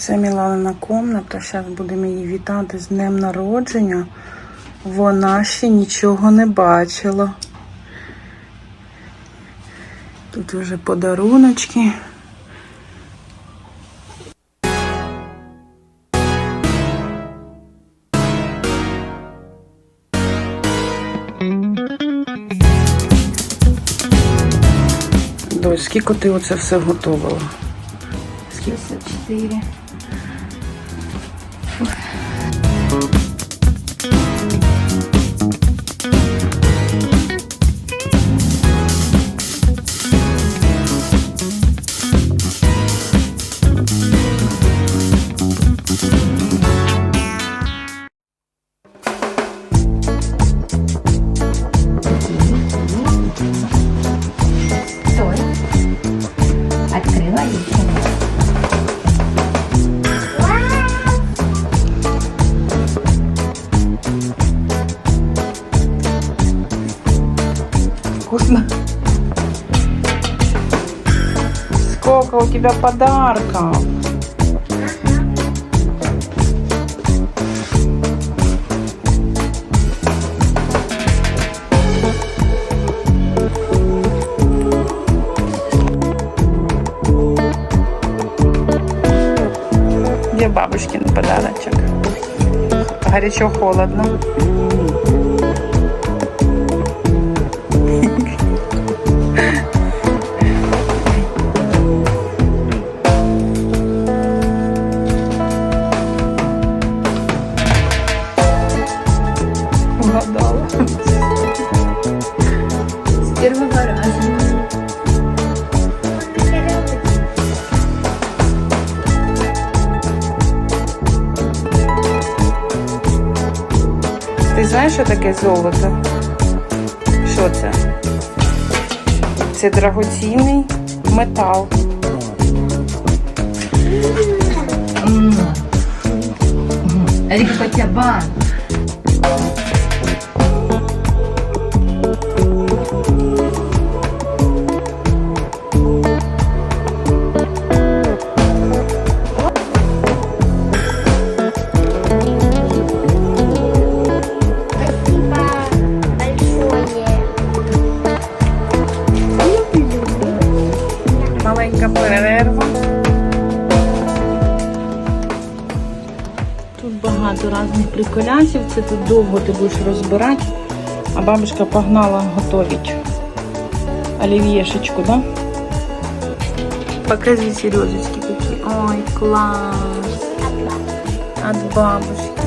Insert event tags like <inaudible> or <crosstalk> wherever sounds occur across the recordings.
Це Міланина комната. Зараз будемо її вітати з днем народження. Вона ще нічого не бачила. Тут вже подаруночки. Дось, скільки ти оце все готувала? 54. Тебя подарков? Где бабушкин подарочек? Горячо-холодно. Знаєш, що таке золото? Що це? Це драгоцінний метал. Рика приколянців. Це тут довго ти будеш розбирати. А бабушка погнала готовить олів'єшечку, да? Покажи сережечки такі. Ой, клас. От бабушки.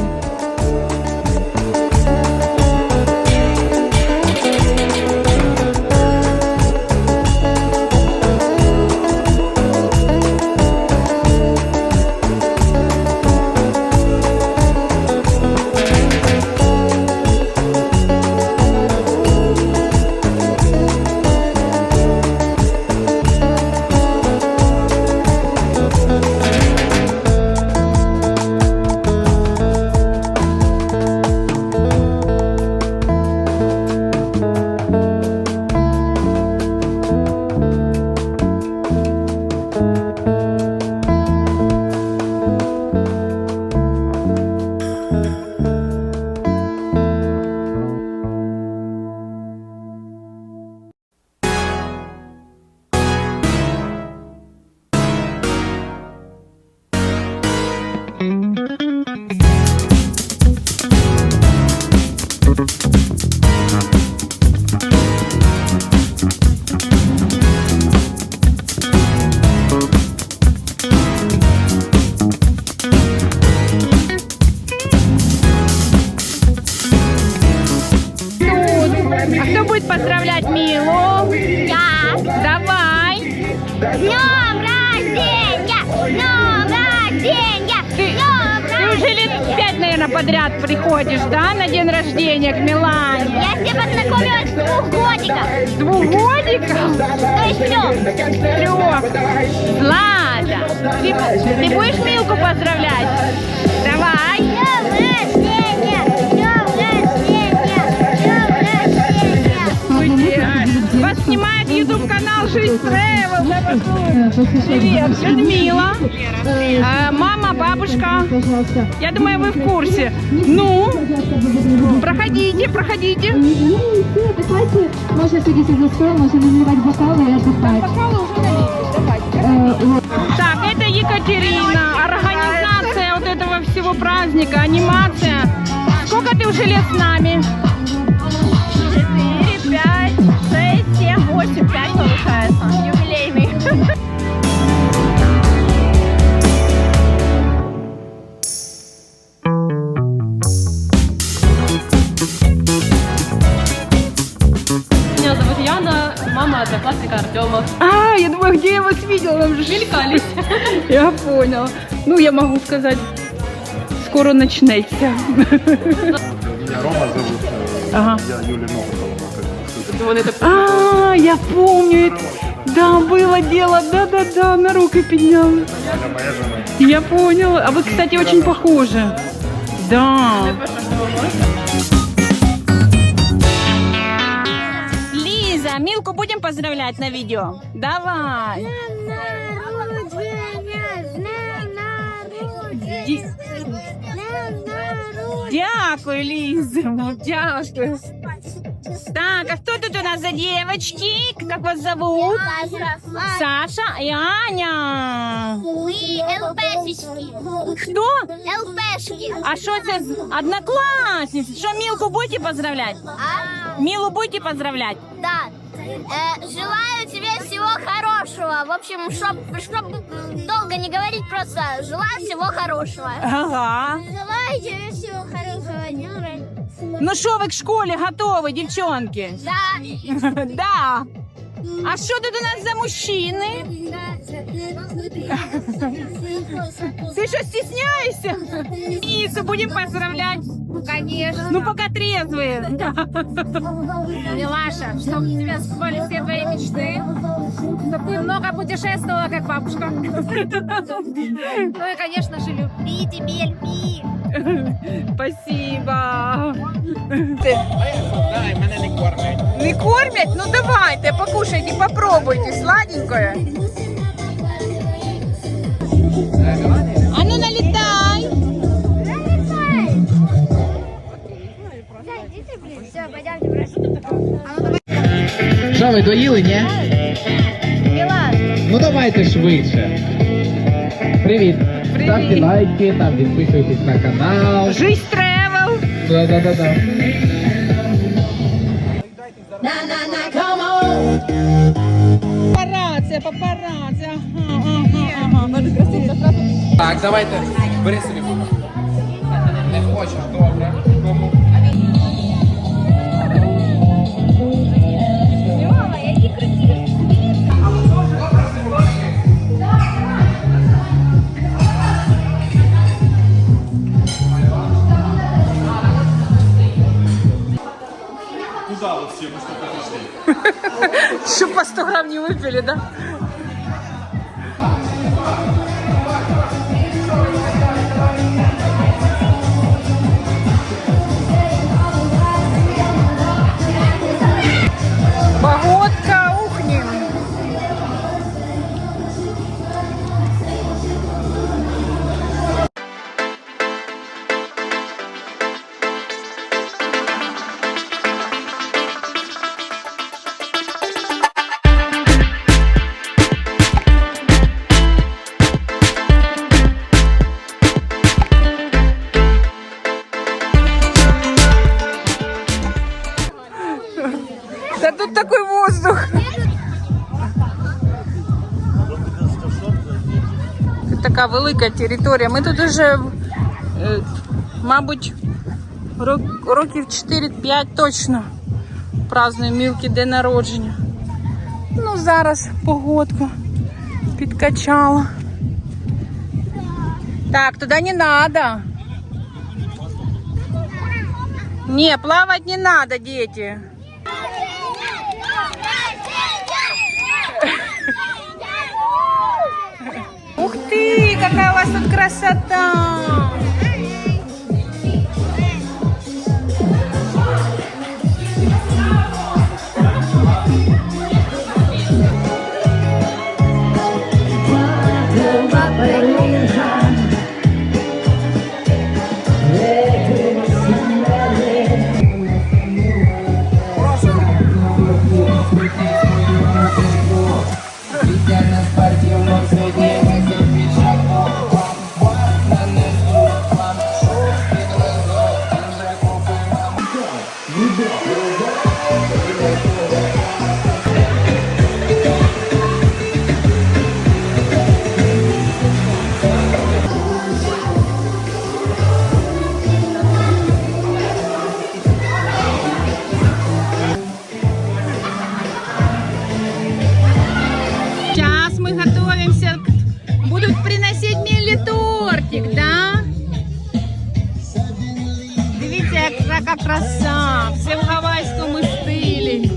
да, на день рождения к Милане? Я с ней познакомилась с двух годиков. С двух годиков? То есть трех. Трех. Ладно. Ты, ты будешь Милку поздравлять? Давай. С снимает YouTube канал Жизнь Travel. Привет, Людмила. Э, Мама, бабушка. Я думаю, вы в курсе. Ну, проходите, проходите. Можно садиться за стол, можно наливать бокалы и отдыхать. Так, это Екатерина, организация вот этого всего праздника, анимация. Сколько ты уже лет с нами? 6, 7, 8, 5 получается. Юбилейный. Меня зовут Яна, мама одноклассника Артема. А, я думаю, где я вас видела? Нам же Мелькались. <laughs> Я понял. Ну, я могу сказать, скоро начнеться. Меня Рома зовут, э, Ага. я Юлия Новикова. Вони так А, я помню. это. Да, было дело, да-да-да, на руки поднял. Я поняла. А вы, кстати, очень похожи. Да. Лиза, Милку будем поздравлять на видео? Давай. Дякую, Лиза. Дякую. Так, а кто тут у нас за девочки? Как вас зовут? Саша и Аня. Мы ЛПшечки. Кто? ЛПшки. А что это одноклассницы? Что, Милку будете поздравлять? А? Милу будете поздравлять? Да. Э, желаю тебе всего хорошего. В общем, чтоб, чтоб долго не говорить, просто желаю всего хорошего. Ага. Желаю тебе всего хорошего дня. Ну что, вы к школе готовы, девчонки? Да. <laughs> Да. А что тут у нас за мужчины? Ты что, стесняешься? Лису будем поздравлять. Конечно. Ну, пока трезвые. Милаша, чтобы у тебя сбыли все твои мечты. Чтобы ты много путешествовала, как бабушка. Ну и, конечно же. Люби тебе, люби. Спасибо. Не кормять? Ну давайте, покушайте, попробуйте, сладенькое. А ну налетай. Все, пойдемте, Що ви доїли, ні? Ну давайте швидше. Привіт. Ставте лайки, там підписуйтесь на канал. Жизнь тревел. Да-да-да-да. Папарацци, папарацци. Ага, ага, ага. Так, давайте. Бери собі. Не хочу, добре. 100 грамм не выпили, да? Така велика територія. Ми тут уже, е, мабуть, років 4-5 точно празднуємо мілки день народження. Ну, зараз погодку підкачала. Так, туда не надо. Не, плавать не надо, дети. Какая у вас тут красота! Дивіться, яка краса. Все в гавайському стилі.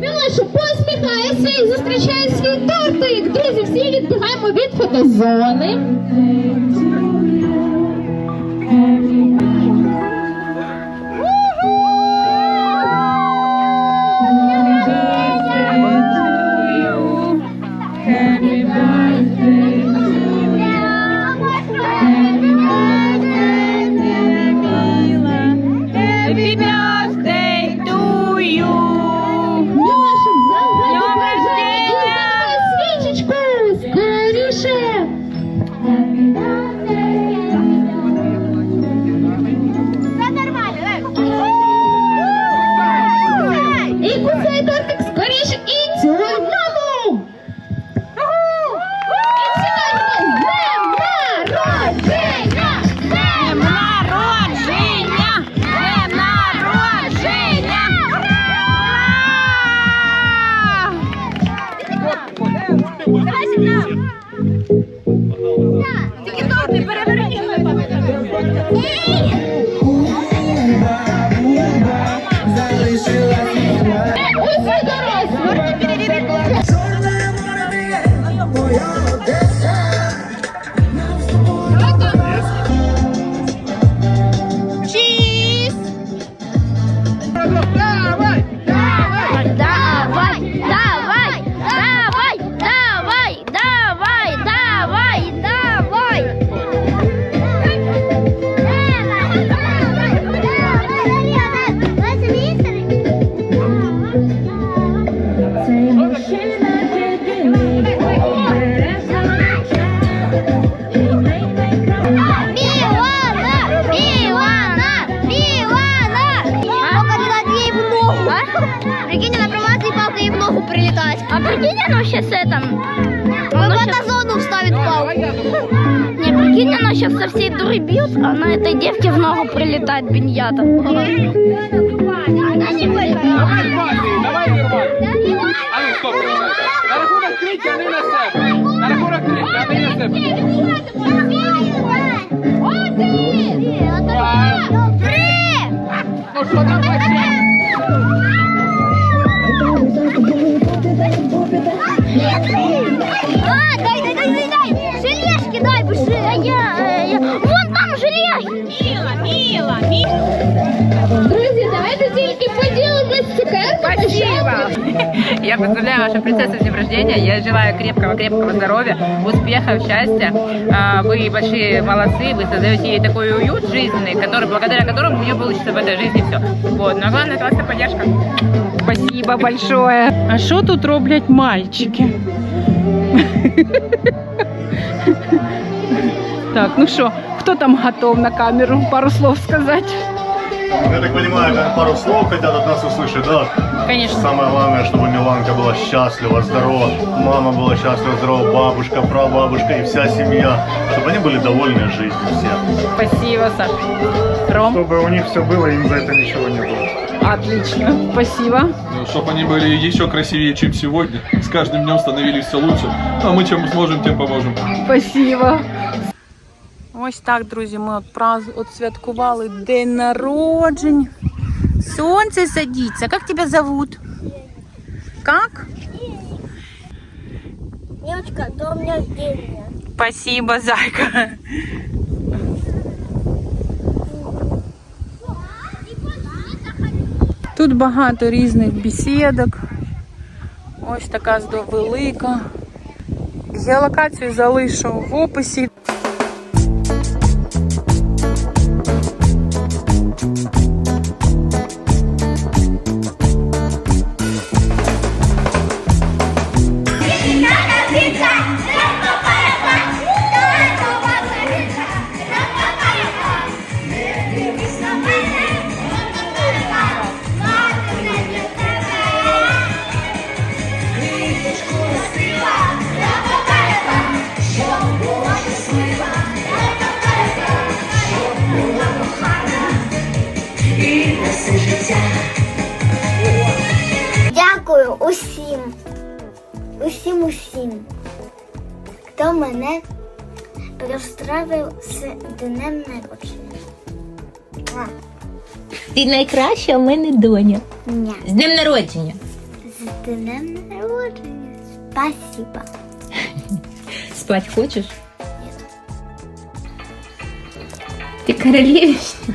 Мілаша посміхається і зустрічає свій тортик. Друзі, всі відбігаємо від фотозони. Сейчас со всей дуры бьет, а на этой девке в ногу прилетает биньята. Давай. А ну, стоп, На рахунок три тяни на себе. На рахунок три тяни на себе. Ну що там почне? Я поздравляю вашу принцессу с днем рождения. Я желаю крепкого-крепкого здоровья, успехов, счастья. А, Вы большие молодцы, вы создаете ей такой уют жизненный, который, благодаря которому у нее получится в этой жизни все. Вот. Но главное, это ваша поддержка. Спасибо большое. А що тут роблять мальчики? Так, ну що, хто там готов на камеру пару слов сказати? Я так понимаю, пару слов хотят от нас услышать, да? Конечно. Самое главное, чтобы Миланка была счастлива, здорова, мама была счастлива, здорова, бабушка, прабабушка и вся семья, чтобы они были довольны жизнью все. Спасибо, Саш. Ром, Чтобы у них все было, им за это ничего не было. отлично. Спасибо. чтобы они были еще красивее, чем сегодня. С каждым днем становились все лучше. А мы чем сможем, тем поможем. Спасибо. Ось так, друзі, ми от, праз... от святкували день народжень. Сонце садиться. Як тебе зовут? Как? Девочка, до у меня рождения. Спасибо, зайка. Тут багато різних бесідок. Ось така здо- велика. Геолокацію залишу в описі. Мене поздравив з днем народження. Ти найкраща у мене доня. Ня. З днем народження. З днем народження. Спасибо. Спать хочеш? Ти королевишна.